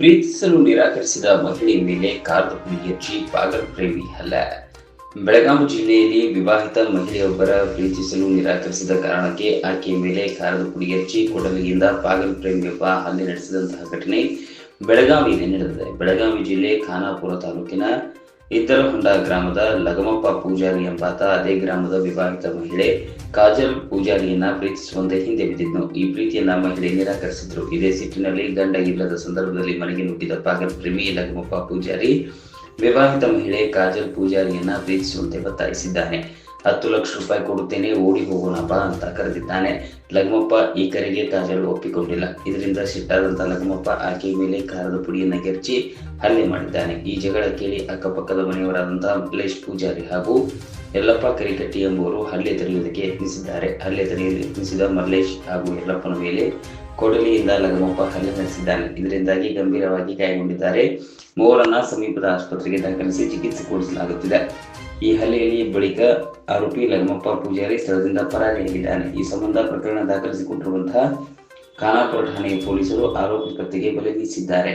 ಪ್ರೀತಿಸಲು ನಿರಾಕರಿಸಿದ ಮಹಿಳೆ ಮೇಲೆ ಕಾರದ ಪಾಗಲ್ ಪ್ರೇಮಿ ಹಲ್ಲೆ ಬೆಳಗಾವಿ ಜಿಲ್ಲೆಯಲ್ಲಿ ವಿವಾಹಿತ ಮಹಿಳೆಯೊಬ್ಬರ ಪ್ರೀತಿಸಲು ನಿರಾಕರಿಸಿದ ಕಾರಣಕ್ಕೆ ಆಕೆಯ ಮೇಲೆ ಕಾರದ ಹುಡುಗಿಯಚ್ಚಿ ಕೊಡಲಿಯಿಂದ ಪಾಗಲ್ ಪ್ರೇಮಿಯೊಬ್ಬ ಹಲ್ಲೆ ನಡೆಸಿದಂತಹ ಘಟನೆ ಬೆಳಗಾವಿಯಲ್ಲಿ ನಡೆದಿದೆ. ಬೆಳಗಾವಿ ಜಿಲ್ಲೆ ಖಾನಾಪುರ ತಾಲೂಕಿನ ಇದ್ದರಹೊಂಡ ಗ್ರಾಮದ ಲಗಮಪ್ಪ ಪೂಜಾರಿ ಎಂಬಾತ ಅದೇ ಗ್ರಾಮದ ವಿವಾಹಿತ ಮಹಿಳೆ ಕಾಜಲ್ ಪೂಜಾರಿಯನ್ನ ಪ್ರೀತಿಸುವಂತೆ ಹಿಂದೆ ಬಿದ್ದಿದ್ನು. ಈ ಪ್ರೀತಿಯನ್ನ ಮಹಿಳೆ ನಿರಾಕರಿಸಿದ್ರು. ಇದೇ ಸಿಟ್ಟಿನಲ್ಲಿ ಗಂಡ ಇಲ್ಲದ ಸಂದರ್ಭದಲ್ಲಿ ಮನೆಗೆ ನುಗ್ಗಿದ ಪಾಗಲ್ ಪ್ರೇಮಿ ಲಗಮಪ್ಪ ಪೂಜಾರಿ ವಿವಾಹಿತ ಮಹಿಳೆ ಕಾಜಲ್ ಪೂಜಾರಿಯನ್ನ ಪ್ರೀತಿಸುವಂತೆ ಒತ್ತಾಯಿಸಿದ್ದಾನೆ. ಹತ್ತು ಲಕ್ಷ ರೂಪಾಯಿ ಕೊಡುತ್ತೇನೆ, ಓಡಿ ಹೋಗೋಣಪ್ಪ ಅಂತ ಕರೆದಿದ್ದಾನೆ. ಲಗ್ಮಪ್ಪ ಈ ಕರೆಗೆ ಕಾಜಲ್ ಒಪ್ಪಿಕೊಂಡಿಲ್ಲ. ಇದರಿಂದ ಸಿಟ್ಟಾದಂತ ಲಗ್ಮಪ್ಪ ಆಕೆಯ ಮೇಲೆ ಖಾರದ ಪುಡಿಯನ್ನ ಕೆರ್ಚಿ ಹಲ್ಲೆ ಮಾಡಿದ್ದಾನೆ. ಈ ಜಗಳ ಕೇಳಿ ಅಕ್ಕಪಕ್ಕದ ಮನೆಯವರಾದಂತಹ ಮಲ್ಲೇಶ್ ಪೂಜಾರಿ ಹಾಗೂ ಯಲ್ಲಪ್ಪ ಕರಿಕಟ್ಟಿ ಎಂಬುವರು ಹಲ್ಲೆ ತಡೆಯುವುದಕ್ಕೆ ಯತ್ನಿಸಿದ್ದಾರೆ. ಹಲ್ಲೆ ತಡೆಯಲು ಯತ್ನಿಸಿದ ಮಲ್ಲೇಶ್ ಹಾಗೂ ಯಲ್ಲಪ್ಪನ ಮೇಲೆ ಕೊಡಲಿಯಿಂದ ಲಗಮಪ್ಪ ಹಲ್ಲೆ ನಡೆಸಿದ್ದಾನೆ. ಇದರಿಂದಾಗಿ ಗಂಭೀರವಾಗಿ ಗಾಯಗೊಂಡಿದ್ದಾರೆ. ಮೂವರನ್ನ ಸಮೀಪದ ಆಸ್ಪತ್ರೆಗೆ ದಾಖಲಿಸಿ ಚಿಕಿತ್ಸೆ ಕೊಡಿಸಲಾಗುತ್ತಿದೆ. ಈ ಹಲ್ಲೆಯಲ್ಲಿ ಬಳಿಕ ಆರೋಪಿ ಲಗಮಪ್ಪ ಪೂಜಾರಿ ಸ್ಥಳದಿಂದ ಪರಾರಿಯಾಗಿದ್ದಾನೆ. ಈ ಸಂಬಂಧ ಪ್ರಕರಣ ದಾಖಲಿಸಿಕೊಂಡಿರುವಂತಹ ಖಾನಾಪುರ ಠಾಣೆಯ ಪೊಲೀಸರು ಆರೋಪಿ ಪತ್ತೆಗೆ ಬಲೆ ಬೀಸಿದ್ದಾರೆ.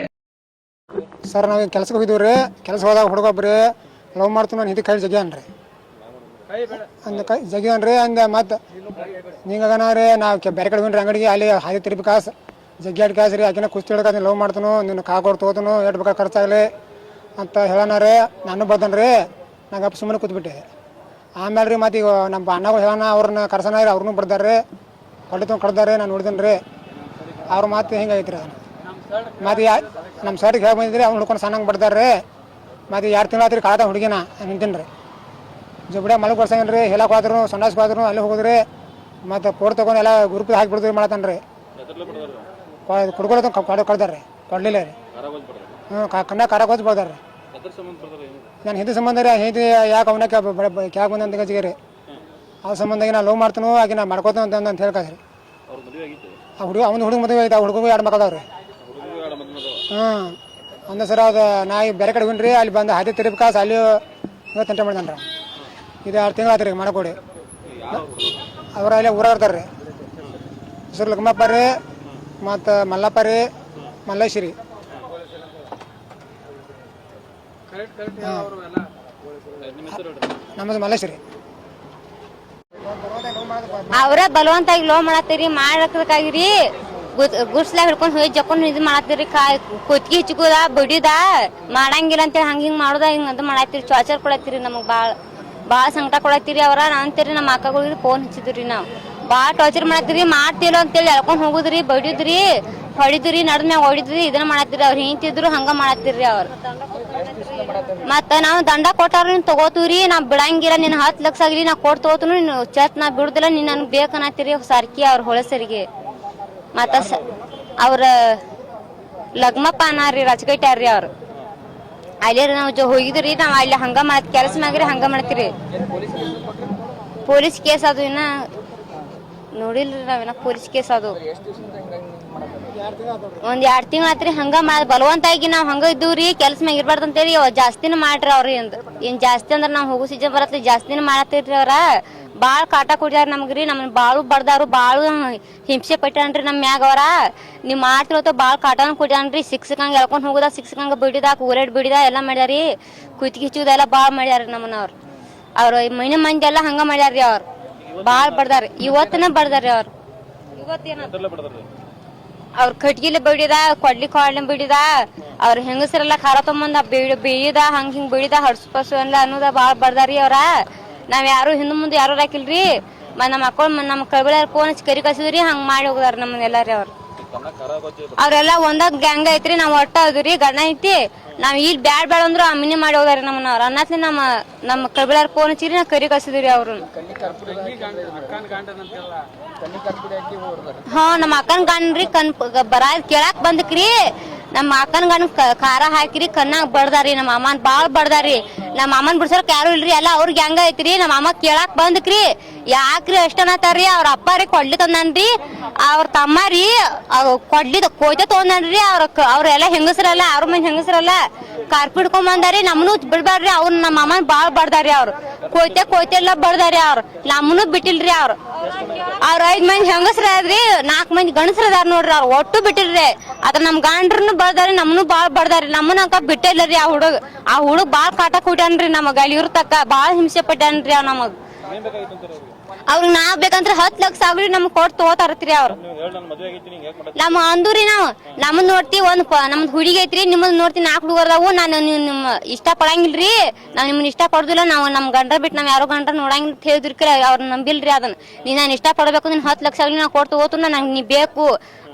ಸರ್, ನಾವು ಕೆಲಸಕ್ಕೆ ಹೋಗಿದ್ದೀವಿ ರೀ. ಕೆಲಸ ಹೋದಾಗ ಹುಡುಗ ಲವ್ ಮಾಡ್ತೀನಿ ನಾನು ಹಿಂದೆ ಕೈ ಜಗ್ಯಾನ್ರಿ ಅಂದ ಕೈ ರೀ ಅಂದ ಮತ್ತೆ ರೀ, ನಾವು ಬೇರೆ ಕಡೆ ಬಂದ್ರಿ ಅಂಗಡಿಗೆ, ಅಲ್ಲಿ ಹಾದಿ ತಿರುಪಿ ಕಾಸು. ಜಗ್ಗಿ ಕಾಸು ರೀ ಆಕಿನ ಕುಸ್ತಿ ಹಿಡ್ಕ ಲವ್ ಮಾಡ್ತಾನು, ನಿನ್ನ ಕಾಕೊಡ್ ತೋತನು ಎಷ್ಟು ಬೇಕಾದ್ರೆ ಖರ್ಚಾಗಲಿ ಅಂತ ಹೇಳೋಣ ರೀ, ನಾನು ಬರ್ತಾನೆ ರೀ, ನಂಗೆ ಸುಮ್ಮನೆ ಕೂತ್ಬಿಟ್ಟೆ. ಆಮೇಲೆ ರೀ ಮತ್ತೆ ಈಗ ನಮ್ಮ ಅಣ್ಣಗಳು ಹೇಳೋಣ, ಅವ್ರನ್ನ ಕರ್ಸೋಣ ರೀ ಅವ್ರನ್ನೂ ಬರ್ದಾರೆ ಕೊಡ್ಲಿ ಕಡ್ದಾರೆ ನಾನು ನೋಡಿದ್ದೀನಿ ರೀ. ಅವ್ರ ಮಾತು ಹಿಂಗಾಗೈತೆ ರೀ ಮತ್ತೆ ಯಾ ನಮ್ಮ ಸರ್ಗೆ ಹೇಳಿ ಬಂದಿದ್ರಿ ಅವ್ನು ಹುಡ್ಕೊಂಡು ಸಣ್ಣಂಗೆ ಬರ್ದಾರೆ ಮತ್ತೆ ಎರಡು ತಿಂಗಳು ಆದ್ರೆ ಕಾದ ಹುಡುಗಿನ ನಿಂತೀನಿ ರೀ ಜುಬ್ಡೆ ಮಲಗಿ ಬರ್ಸಂಗನ್ ರೀ. ಹೇಳಕ್ ಹೋದ್ರು ಸಂಡಾಸ್ ಹೋದ್ರು ಅಲ್ಲಿ ಹೋಗುದ್ರಿ. ಮತ್ತು ಕೋಡ್ ತೊಗೊಂಡು ಎಲ್ಲ ಗ್ರೂಪ್ ಹಾಕಿ ಬಿಡ್ತೀವಿ ಮಾಡತಾನ ರೀ. ಕುಡ್ಕೊಳತ್ತ ಕೊಡ ಕೊಡ್ದಾರ ರೀ. ಕೊಡಲಿಲ್ಲ ರೀ. ಹ್ಞೂ ಕಣ್ಣ ಕಾರ ಹೋದ್ ಬರ್ದಾರ ನಾನು ಹಿಂದಿ ಸಂಬಂಧ ರೀ, ಹಿಂದಿ ಯಾಕೆ ಅವನಕ್ಕೆ ಕ್ಯಾಕ್ ಬಂದಂತ ಗಜಿಗೆ ರೀ. ಆ ಸಂಬಂಧ ನಾನು ಲವ್ ಮಾಡ್ತಾನು ಆಗಿ ನಾ ಮಾಡ್ಕೋತಾನ ಅಂತ ಅಂತ ಹೇಳ್ಕಾದ್ರಿ ಆ ಹುಡುಗ, ಅವ್ನ ಹುಡುಗ ಮದುವೆ ಆಯ್ತು ಆ ಹುಡುಗ ಎರಡು ಮಕ್ಕಳದಾವ ರೀ. ಹ್ಞೂ ಅಂದ ಸರ್ ಅದು ನಾ ಬೇರೆ ಕಡೆ ಹೋಗಿನ್ರಿ ಅಲ್ಲಿ ಬಂದು ಹಾದಿ ತಿರುಪಿ ಕಾಸು ಅಲ್ಲಿ ಇವತ್ತು ತಂಟೆ ಮಾಡ್ದಾನ ರೀ ಇದು ಎರಡು ತಿಂಗಳು ಆತ್ರಿ ಮಾಡಕೋಡಿ. ಅವ್ರ ಅಲ್ಲೇ ಊರಾಗ ಇರ್ತಾರೆ ರೀ. ಹೆಸರು ಲಕ್ಮಪ್ಪ ರೀ ಮತ್ತು ಮಲ್ಲಪ್ಪ ರೀ ಮಲ್ಲೇಶ್ ರೀ ನಮ್ಮದು ಮಲ್ಲೇಶ್ ರೀ ಅವ್ರ ಬಲವಂತಾಗಿ ಲೋ ಮಾಡತ್ತೀರಿ ಮಾಡಕ್ಕಾಗಿರಿ ಗುಡ್ಸ್ಲಾಗ ಹಿಡ್ಕೊಂಡು ಹೋಗಿ ಜಕ್ಕೊಂಡು ಇದು ಮಾಡತ್ತೀರಿ ಕಾಯ್ ಕುತ್ಗಿ ಹಚ್ಕೋದ ಬಡಿದ ಮಾಡಂಗಿಲ್ಲ ಅಂತೇಳಿ ಹಂಗ ಹಿಂಗ್ ಮಾಡೋದ ಹಿಂಗ್ ಅದು ಮಾಡತ್ತೀರಿ ಚಾರ್ಜರ್ ಕೊಡತ್ತೀರಿ ನಮಗ್ ಬಾಳ್. ಬಾಳ್ ಸಂಕಟ ಕೊಡತ್ತೀರಿ ಅವ್ರ. ಅಂತೀರಿ ನಮ್ಮ ಅಕ್ಕಗಳಿಗೆ ಫೋನ್ ಹಚ್ಚಿದ್ರಿ ನಾವು. ಭಾಳ ಟಾರ್ಚರ್ ಮಾಡತ್ತೀರಿ. ಮಾಡ್ತಿಲ್ಲ ಅಂತೇಳಿ ಎಳ್ಕೊಂಡು ಹೋಗುದ್ರಿ ಬಡಿದ್ರಿ ಹೊಡಿದ್ರಿ, ನಡ್ ಮ್ಯಾಗ ಹೊಡಿದ್ರಿ ಇದನ್ನ ಮಾಡತ್ತೀರಿ. ಅವ್ರು ಹಿಂತಿದ್ರು ಹಂಗ ಮಾಡತ್ತೀರಿ ಅವ್ರು. ಮತ್ತ ನಾವು ದಂಡ ಕೊಟ್ಟಾರ ನೀನ್ ತಗೋತೀವ್ರಿ. ನಾ ಬಿಡಂಗಿಲ್ಲ. ನಿನ್ ಹತ್ತು ಲಕ್ಷ ಆಗಲಿ ನಾ ಕೊಟ್ಟು ತಗೋತನು ನೀನು ಚತ್ ನಾ ಬಿಡುದಿಲ್ಲ. ನೀನ್ ನನ್ಗೆ ಬೇಕನ್ನತ್ತೀರಿ ಸರ್ಕಿ ಅವ್ರ ಹೊಳಸರಿಗೆ ಮತ್ತ ಅವ್ರ ಲಗ್ಮಪ್ಪ ಅನ್ನಾರಿ ರಚಗಟ್ಟಾರ್ರಿ ಅವ್ರ. ಅಲ್ಲಿ ನಾವು ಜೊ ಹೋಗಿದ್ರಿ, ನಾವು ಅಲ್ಲಿ ಹಂಗ ಮಾತು ಕೆಲಸ ಮಾಡ್ರಿ, ಹಂಗ ಮಾಡ್ತೀರಿ. ಪೊಲೀಸ್ ಕೇಸ್ ಅದು ಇನ್ನ ನೋಡಿಲ್ರಿ ನಾವಿನ್ನ ಪೊಲೀಸ್ ಕೇಸ್ ಅದು. ಒಂದ್ ಎರಡ್ ತಿಂಗಳ ಆತ್ರಿ ಹಂಗ ಮಾಡ್, ಬಲವಂತಾಗಿ ನಾವ್ ಹಂಗ ಇದ್ದೀವ್ರಿ ಕೆಲ್ಸ ಮ್ಯಾಗ ಇರ್ಬಾರ್ದು ಅಂತೇಳಿ ಜಾಸ್ತಿನ ಮಾಡ್ರಿ ಅವ್ರಿ ಏನ್ ಜಾಸ್ತಿ ಅಂದ್ರ ನಾವ್ ಹೋಗೋ ಸೀಜನ್ ಬರತ್ಲಿ ಜಾಸ್ತಿನ ಮಾಡತ್ತೀರಿ ಅವ್ರ. ಬಾಳ್ ಕಾಟ ಕೊಡ್ಯಾರ ನಮ್ಗ್ರಿ ನಮ್ಮನ್ ಬಾಳು ಬಡ್ದಾರು ಬಾಳು ಹಿಂಸೆ ಪಟ್ಟಾನ್ರಿ ನಮ್ಮ ಮ್ಯಾಗ ಅವರ. ನೀವ್ ಮಾಡ್ತಿರೋ ಬಾಳ್ ಕಾಟನ ಕೊಡ್ಯಾನ್ರಿ ಸಿಕ್ಸಕಂಗೆ ಎಳ್ಕೊಂಡ್ ಹೋಗುದ ಸಿಕ್ಸಕಂಗೆ ಬಿಡಿದ ಕೂರೇಟ್ ಬಿಡಿದ ಎಲ್ಲಾ ಮಾಡ್ಯಾರಿ. ಕುತ್ ಕಿಚ್ಚುದ ಭಾಳ ಮಾಡ್ಯಾರ ನಮ್ಮನ್ನ ಅವ್ರ. ಮೈನ ಮಂದಿ ಎಲ್ಲ ಹಂಗ ಮಾಡ್ಯಾರ್ರಿ ಅವ್ರ. ಬಾಳ್ ಬಡ್ದಾರ, ಇವತ್ತನ ರೀ ಅವ್ರು. ಇವತ್ತೇನ? ಅವ್ರ ಕಟ್ಗಿಲೆ ಬಿಡಿದ, ಕೊಡ್ಲಿ ಕೊಡ್ಲಿ ಬಿಡಿದ, ಅವ್ರ ಹೆಂಗಸರೆಲ್ಲ ಖಾರ ತೊಂಬಂದ ಬೀಳ ಬೀಳಿದ, ಹಂಗ ಹಿಂಗ್ ಬೀಳಿದ, ಹಡ್ಸು ಪಸು ಎಲ್ಲ ಅನ್ನೋದ ಬಾಳ್ ಬಡ್ದಾರಿ ಅವ್ರ. ನಾವ್ ಯಾರು ಹಿಂದ್ ಮುಂದೆ ಯಾರು ಹಾಕಿಲ್ರಿ ನಮ್ಮ ಮಕ್ಕಳು ನಮ್ಮ ಕಬಿಳ ಫೋನ್ ಹಚ್ಚಿ ಕರಿ ಕಸಿದ್ರಿ ಹಂಗ ಮಾಡಿ ಹೋಗದಾರ ನಮ್ಮನ್ನ ಎಲ್ಲಾರಿ ಅವ್ರ. ಅವ್ರೆಲ್ಲ ಒಂದ ಗ್ಯಾಂಗ್ ಐತ್ರಿ, ನಾವ್ ಒಟ್ಟ ಅದ್ರಿ ಗಣ ಐತಿ ನಾವ್ ಇಲ್ಲಿ ಬ್ಯಾಡ್ ಬ್ಯಾಡ ಅಂದ್ರು ಅಮ್ಮಿನಿ ಮಾಡಿ ಹೋದಾರಿ ನಮ್ಮನ್ನ ಅವ್ರ. ಅನ್ನತ್ಲಿ ನಮ್ಮ ನಮ್ಮ ಕೈಬಳ ಫೋನ್ ಹಚ್ಚಿರಿ ನಾ ಕರಿ ಕಸಿದ್ರಿ ಅವ್ರನ್ನ ಹಾ ನಮ್ಮ ಅಕ್ಕನ ಗಂಡ್ರಿ ಕಣ್ ಬರ ಕೇಳಾಕ್ ಬಂದಕ್ರಿ. ನಮ್ಮ ಅಕ್ಕನ ಗಂಡ್ ಖಾರ ಹಾಕಿರಿ, ಕಣ್ಣಾಗ ಬಡ್ದಾರಿ ನಮ್ಮ ಅಮ್ಮನ್ ಬಾಳ್ ಬಡ್ದಾರಿ. ನಮ್ಮ ಅಮ್ಮನ್ ಬಿಡ್ಸೋಕ್ ಯಾರು ಇಲ್ರಿ, ಎಲ್ಲ ಅವ್ರಿಗೆ ಹೆಂಗ ಐತ್ರಿ? ನಮ್ಮ ಅಮ್ಮ ಕೇಳಾಕ್ ಬಂದಕ್ರಿ. ಯಾಕ್ರಿ ಅಷ್ಟನತಾರ್ರಿ ಅವ್ರ ಅಪ್ಪ ರೀ ಕೊಡ್ಲಿ ತಂದನ್ರಿ. ಅವ್ರ ತಮ್ಮ ರೀ ಕೊಡ್ಲಿ ಕೊಯ್ತ ತೊಗೊಂಡ್ರಿ ಅವ್ರ ಅವ್ರೆಲ್ಲ ಹೆಂಗಸ್ರಲ್ಲ, ಅವ್ರ ಮಂದಿ ಹೆಂಗಸ್ರಲ್ಲ ಕಾರ್ಪಿಡ್ಕೊಂಡ್ ಬಂದಾರಿ. ನಮ್ನು ಬಿಡ್ಬಾರ್ರಿ, ಅವ್ರ ನಮ್ಮ ಅಮ್ಮನ್ ಬಾಳ್ ಬಡ್ದಾರಿ ಅವ್ರು. ಕೋಯ್ತೆ ಎಲ್ಲ ಬಡ್ದಾರಿ ಅವ್ರು. ನಮ್ಮನು ಬಿಟ್ಟಿಲ್ರಿ ಅವ್ರು. ಅವ್ರ ಐದ್ ಮಂದಿ ಹೆಂಗಸ್ರ ನಾಲ್ಕ್ ಮಂದಿ ಗಂಡಸ್ರ ಅದಾರ ನೋಡ್ರಿ ಅವ್ರು. ಒಟ್ಟು ಬಿಟ್ಟಿಲ್ರಿ. ಅದ್ರ ನಮ್ ಗಂಡ್ರನು ಬಡ್ದಾರಿ ನಮ್ಮನು ಬಾಳ್ ಬಡ್ದಾರಿ ನಮ್ಮನ್ನ ಅಂಕ ಬಿಟ್ಟೇ ಇಲ್ಲರಿ ಆ ಹುಡುಗ. ಆ ಹುಡುಗ ಬಾಳ್ ಕಾಟ ಕೂಟ್ಯಾನ್ರಿ ನಮಗ. ಅಲ್ಲಿ ಇರ್ತಕ್ಕ ಬಾಳ್ ಹಿಂಸೆ ಪಟ್ಟಾನ್ರಿ ಅವ್ ನಮಗ್. ಅವ್ರಿಗೆ ನಾವ್ ಬೇಕಂದ್ರೆ ಹತ್ ಲಕ್ಷ ಆಗ್ರಿ ನಮ್ಗೆ ಕೊಟ್ ತಗೋತಾರತ್ರಿ ಅವ್ರು. ನಮ್ಮ ಅಂದೂರಿ ನಾವು. ನಮ್ಮನ್ ನೋಡ್ತಿ ಒಂದ್ ನಮ್ದು ಹುಡುಗಿ ಐತ್ರಿ ನಿಮ್ಮನ್ ನೋಡ್ತಿ ನಾಲ್ಕು ಹುಡುಗರ್ದಾವು ನಾನು ನಿಮ್ ನಿಮ್ಮ ಇಷ್ಟ ಪಡಂಗಿಲ್ರಿ. ನಾವ್ ನಿಮ್ಮನ್ ಇಷ್ಟ ಪಡ್ದಿಲ್ಲ ನಾವು ನಮ್ ಗಂಡ್ರ ಬಿಟ್ಟು ನಾವ್ ಯಾರೋ ಗಂಡ್ರ ನೋಡಂಗಿಲ್ಲ ಅಂತ ಹೇಳಿದ್ರಿ ಅವ್ರ ನಂಬಿಲ್ರಿ ಅದನ್ನ ನೀ ನಾನು ಇಷ್ಟ ಪಡ್ಬೇಕು ನೀನ್ ಹತ್ ಲಕ್ಷ ಆಗ್ಲಿ ನಾ ಕೊಟ್ಟು ತಗೋತು ನಂಗೆ ನೀ ಬೇಕು.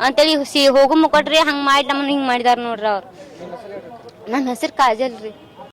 ಅಂತೇಳಿ ಸಿ ಹೋಗು ಮುಕೊಟ್ರಿ ಹಂಗ್ ಮಾಡಿ ನಮ್ಮನ್ನ ಹಿಂಗ್ ಮಾಡಿದಾರ ನೋಡ್ರಿ ಅವ್ರು. ನನ್ನ ಹೆಸರು ಕಾಜಲ್ ರೀ.